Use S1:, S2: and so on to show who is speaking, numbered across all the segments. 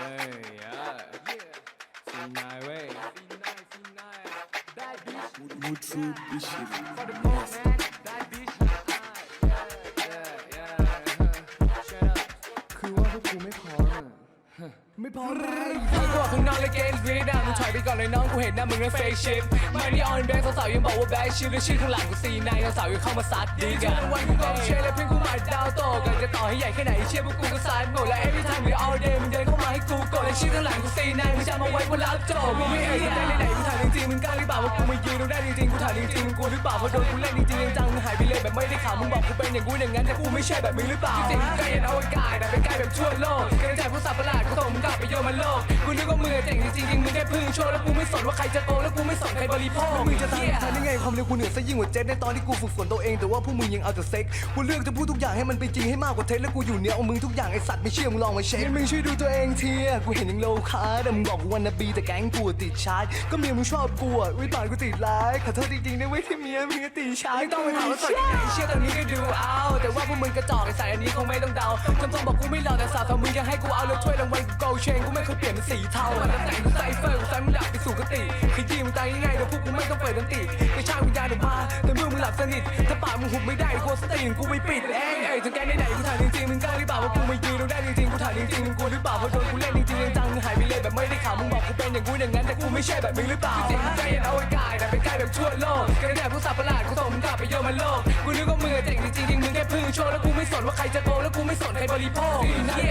S1: ว้ยซีนายเว้ยซีนายซีนาย Bad bitch
S2: Wood true this shit.
S1: for the more man Bad bitch yeah yeah yeah shut up คือว่าพวกกูไม่พอมอะไม่พร้อมไรกูออกข้างนอกเลยเกมรีดามึงถอยไปก่อนเลยน้องกูเห็นหน้ามึงแล้วเฟกชิปไม่ได้ออนแบงค์สาวๆยังบอกว่าแบดชิปแล้วชื่อข้างหลังกูซีนายสาวๆยังเข้ามาซัดดีกันวันกูก็เชียร์และเพื่อนกูมาดาวโตกันจะต่อให้ใหญ่แค่ไหนเชียร์พวกกูก็ซัดหมดและ every time we all day มึงเดินเข้า และชื่อข้างหลังกูซีนายมึงจะมาไว้กูรับจบมึงไม่เอ่ยได้ไหนกูถามจริงๆมึงกล้าหรือเปล่าว่ากูมายืนตรงได้จริงๆกูถามจริงๆมึงกลัวหรือเปล่าเพราะโดนกูเล่นจริงๆจังๆหายไปเลยแบบไม่ได้ข่าวมึงบอกกูเป็นอย่างกูอย่างนั้นแต่กูไม่ใช่แบบมึงหรือเปล่าจริงๆใกล้ยันอวกาศแต่ไปใกล้แบบทั่วโลกกระจายผู้สัตว์ประหลาดกูส่งมึงกลับไปโยนมันโลกกูนึกว่ามึงเจ๋งจริงๆมึงแค่พึ่งโชว์แล้วกูไม่สนว่าใครจะโตแล้วกูไม่สนใครบริโภคมึงจะทำทันได้ไงความเร็วกูเหนือซะยิ่งกว่าเจ็ตในตอนที่กูฝึกฝนตัวเองแต่ว่าพวกมึงยังเอาแต่เซ็กกูเลือกจะพูดทุกอย่างให้มันเป็นจริงให้มากกว่าเท็จแล้วกูอยู่เหนือเอามึงทุกอย่างไอสัตว์ไม่เชื่อมึงลองมาเช็คมึงช่วยดูตัวเองทีกูเห็นยังโลคาแต่มึงบอกวันนาบีแต่แก๊งกูติดชาร์จก็เมียมึงชอบกูอะวิบากกูติดร้ายขอโทษจริงๆนะเว้ยที่เมียมึงติดชาร์จไม่ต้องไปถามว่าสดยังไงเชื่อตอนนี้ก็ดูเอา แต่ว่าพวกมึงกระจอกไอสายอันนี้คงไม่ต้องเดาคนต้องบอกกูไม่หล่อแต่สาวแต่มึงยังให้กูเอาแล้วถ้วยรางวัลกูโกลเชนกูไม่เคยเปลี่ยนเป็นสีเทาวันละแต่งกูใส่เฟอร์กูใส่มึงดับไปสู่กติขยี้มึงตายง่ายๆเดี๋ยวพวกกูไม่ต้องเปิดดนตรีกระชากวิญญาณออกมาแต่เมื่อมึง หลับสนิทถ้าปากมึงหุบไม่ได้กูสติกูไม่ปิดเองเอ้ยถึงแกไหนๆกูถามจริงๆมึงกล้าหรือเปล่าว่ากูไม่ยืนตรงได้จริงๆกูถามจริงๆมึงกลัวหรือเปล่าเพราะโดนกูเล่นจริงๆจังหายไป แบบไม่ได้ข่าวมึงบอกกูเป็นอย่างกูอย่างนั้นแต่กูไม่ใช่แบบมึงหรือเปล่าจริงๆใจเย็นเอาไว้กายแต่เป็นกายแบบทั่วโลกกระแดดผู้สัตว์ประหลาดกูส่งมึงกลับไปโยนมันโลกกูนึกว่ามึงอะเจ๋งจริงๆมึงแค่พึ่งโชว์แล้วกูไม่สนว่าใครจะโตแล้วกูไม่สนใครบริโภค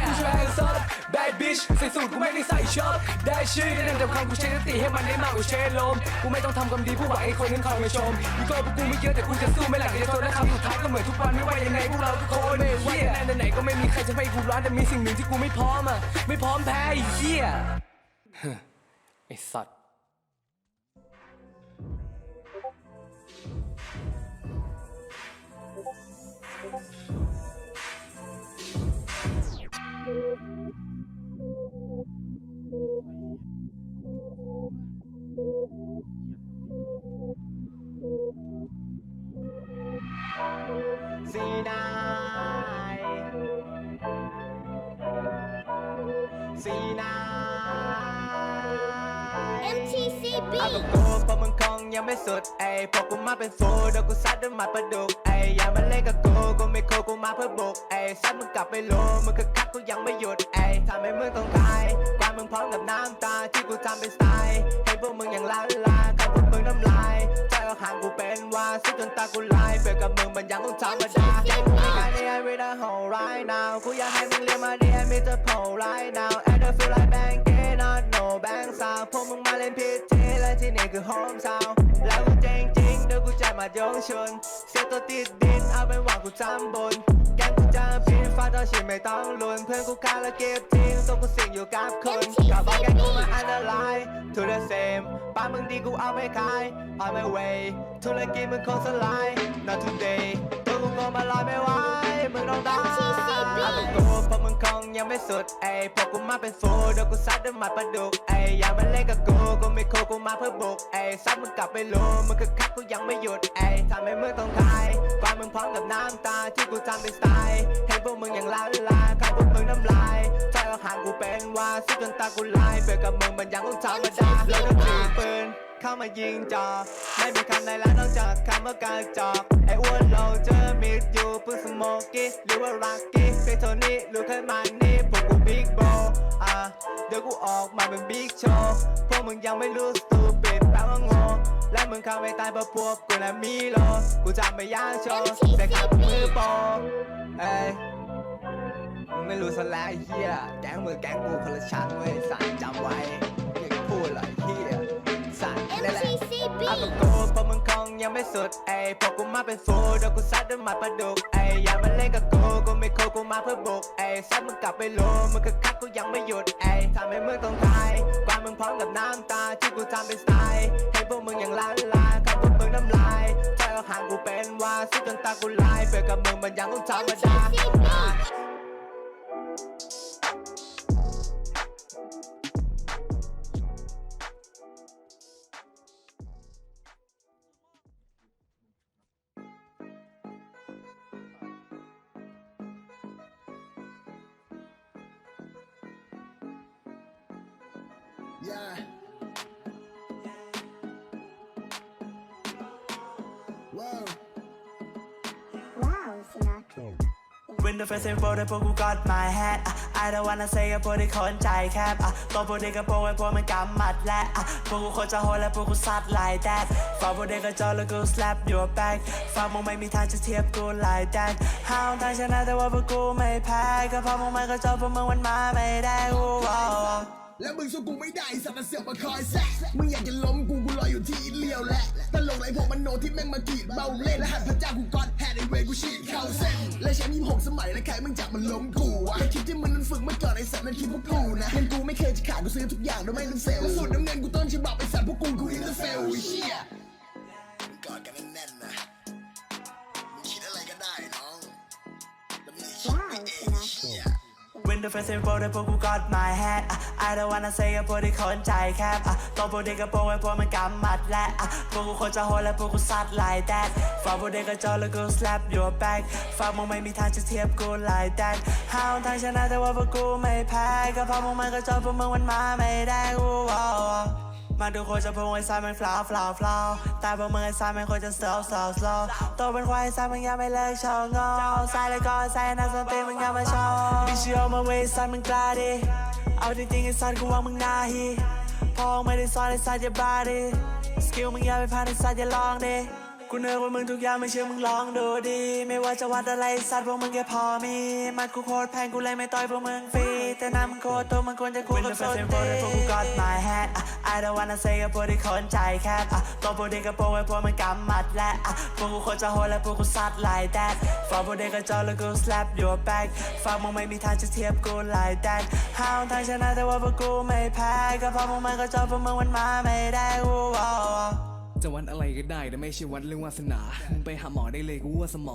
S1: กูช่วยให้ซอฟ bad bitch ใส่สูทกูไม่ได้ใส่ช็อปได้ชื่อได้นำจำคำกูใช้สติให้มันได้มากกว่าเชลมกูไม่ต้องทำคำดีผู้หวังให้คนนึงคอยมาชมมีก็พวกกูไม่เยอะแต่กูจะสู้ไม่หลังจะทนและคำสุดท้ายก็เหมือนทุกวันไม่ว่ายังไงพวกเราทุกคนไม่ว่าจะแน่นไหนก็ไม่มีใครจะให้กูร้อนแต่มีสิ่งหนึ่งที่กูไม่พร้อมอะไม่พร้อมแพ้ไอ้เหี้ย ไอสัตว์
S3: สีนายสีนา บกูเพราะมึงคงยังไม่สุดเอ้ยพวกกูมาเป็นฟูเดี๋ยวกูซัดด้วยหมัดประดุกเอ้ยอย่ามาเล่นกับกูกูไม่โคกูมาเพื่อบุกเอ้ยซัดมึงกลับไปโลมึงคือคักกูยังไม่หยุดเอ้ยทำให้มึงต้องตายความมึงพร้อมกับน้ำตาที่กูทำเป็นสไตล์ให้พวกมึงอย่างลาลาคำพวกมึงน้ำลายใจเอาห่างกูเป็นว่าซิจนตากูลายเปรียบกับมึงมันยังต้องธรรมดาแค่กูไม่การที่ I read a whole right now กูอยากให้มึงเรียกมาดี I meet the pole right now and I feel like bang it not no bang สาวพวกมึงมาเล่นผิดที่และที่นี่คือโฮมสาวแล้วกูเจ๋งจริงเดี๋ยวกูจะมาโยงชนเสียตัวติดดินเอาเป็นว่ากูจำบน แกงกูจะบินฟ้าต่อชีไม่ต้องลุ้นเพื่อนกูฆ่าแล้วเก็บทิ้งตัวกูสิ่งอยู่กับคนกับบอกแกงกูมาอันตราย to the same ป้ามึงดีกูเอาไปขาย on my way ธุรกิจมึงคงสลาย not today ตัวกูคงมาลอยไม่ไหวมึงต้องตายเอาเป็นกูเพราะมึงคงยังไม่สุดเอ้ยพวกกูมาเป็นฟูเดี๋ยวกูซัดด้วยหมัดประดุกเอ้ยอย่ามาเล่นกับกูกูไม่โคกูมาเพื่อบุกเอ้ยซัดมึงกลับไปโลมึงคือคักกูยังไม่หยุดเอ้ยทำให้มึงต้องคายความมึงพร้อมกับน้ำตาที่กูทำเป็นสไตล์ให้พวกมึงอย่างลาลาคำพวกมึงน้ำลายใจอาห่างกูเป็นว่าซิจนตากูลายเปรียบกับมึงมันยังต้องธรรมดาแล้วก็ถือปืนเข้ามายิงจอไม่มีคำใดแล้วนอกจากคำว่ากระจอกไอ้อ้วนเราเจอมิดอยู่เพิ่งสโมกี้หรือว่ารักกี้เฟโทนี่หรือเคยมานี่พวกกูบิ๊กโบอะเดี๋ยวกูออกมาเป็นบิ๊กโชว์พวกมึงยังไม่รู้สตูปิดแปลว่าโง่และมึงเข้าไม่ตายเพราะพวกกูน่ะมีโลกูจะไม่ย่างโชว์แต่ขาดมือโป เอ้ยมึงไม่รู้ซะแล้วไอ้เฮียแก๊งมือแก๊งกูคนละชั้นเว้ยสารจำไว้ นั่นแหละ
S4: MTCB
S3: เอากับกูเพราะมึงคงยังไม่สุดเอ้ยพวกกูมาเป็นฟูเดี๋ยวกูซัดด้วยหมัดประดุกเอ้ยอย่ามาเล่นกับกูกูไม่โคกูมาเพื่อบุกเอ้ยซัดมึงกลับไปโลมึงคือคักกูยังไม่หยุดเอ้ยทำให้มึงต้องตายความมึงพร้อมกับน้ำตาที่กูทำเป็นสไตล์ให้พวกมึงอย่างลาลาคำพวกมึงน้ำลายใจเอาห่างกูเป็นว่าซิจนตากูลายเปรียบกับมึงมันยังต้องธรรมดา
S4: MTCB
S2: Yeah. Whoa.
S4: Wow, Sinatra.
S5: When the first info ได้พวกกู got my hat อะ I don't wanna say กับพวกที่คนใจแคบอะตัวพวกเด็กกระโปรงไอ้พวกมันกำหมัดและอะพวกกูคนจะโหดและพวกกูซัด like that ฝากพวกเด็กกระจอกแล้วกู slap your back ฝากมึงไม่มีทางจะเทียบกู like that ห้าวทางชนะแต่ว่าพวกกูไม่แพ้ก็เพราะมึงมันกระจอกพวกมึงมันมาไม่ได้กูว้าว
S2: แล้วมึงสู้กูไม่ได้สัตว์มันเสือกมาคอยแซะมึงอยากจะล้มกูกูรออยู่ที่เลียวแหละตลกไรพวกมันโนที่แม่งมากรีดเบาเล่นและหันพระเจ้ากูก้อนแฮดไอเวกูฉีดเข้าเส้นและแชมป์ยี่หกสมัยและใครมึงจับมันล้มกูวะและคลิปที่มึงนั้นฝึกมาก่อนไอสัตว์นั้นคิดพวกกูนะเงินกูไม่เคยจะขาดกูซื้อทุกอย่างโดยไม่ต้องเซลล์และสุดน้ำเงินกูต้นฉบับไอสัตว์พวกกูกูอิ
S5: the first info ได้พวกกู got my hat อะ I don't wanna say กับพวกที่คนใจแคบอะตัวพวกเด็กกระโปรงไอ้พวกมันกำหมัดและอะพวกกูคนจะโหดและพวกกูซัดลายแดดฝากพวกเด็กกระจอกแล้วกู slap your back ฝากมึงไม่มีทางจะเทียบกู like that ห้าวทางชนะแต่ว่าพวกกูไม่แพ้ก็เพราะมึงมันกระจอกพวกมึงมันมาไม่ได้กูว้า มาดูคนจะพูดไอ้สายมันฟลาวฟลาวฟลาวแต่พวกมึงไอ้สายมันคนจะ slow slow slow โตเป็นควายสายมึงยังไม่เลิกโชว์งอสายเลยก็สายนักสนตรีมึงยังมาโชว์บิชเอมาเวสายมึงกล้าดิเอาจริงๆไอ้สัตว์กูว่ามึงน่าฮีพอไม่ได้สอนไอ้สัตว์อย่าบ้าดิสกิลมึงย่าไปพลาดไอ้สัตว์อย่าลองดิกูเนื้อว่ามึงทุกอย่างไม่เชื่อมึงลองดูดี ไม่ว่าจะวัดอะไรสัตว์พวกมึงแค่พอมี มัดกูโคตรแพงกูเลยไม่ต่อยพวกมึงฟรี แต่น้ำมึงโคตรตัวมึงควรจะคู่กับโซนตีพวกกู got my hat อะ I don't wanna say กับพวกที่คนใจแคบอะตัวพวกเด็กกระโปรงไอ้พวกมันกำหมัดและอะพวกกูคนจะโหดและพวกกูซัด like that ฝากพวกเด็กกระจอกแล้วกู slap your back ฝากมึงไม่มีทางจะเทียบกู like that ห้าวทางชนะแต่ว่าพวกกูไม่แพ้ก็เพราะมึงมันกระจอกพวกมึงมันมาไม่ได้กูว้าว
S1: จะวัดอะไรก็ได้แต่ไม่ใช่วัดเรื่องวาสนามึงไปหาหมอได้เลยกูว่าสมอง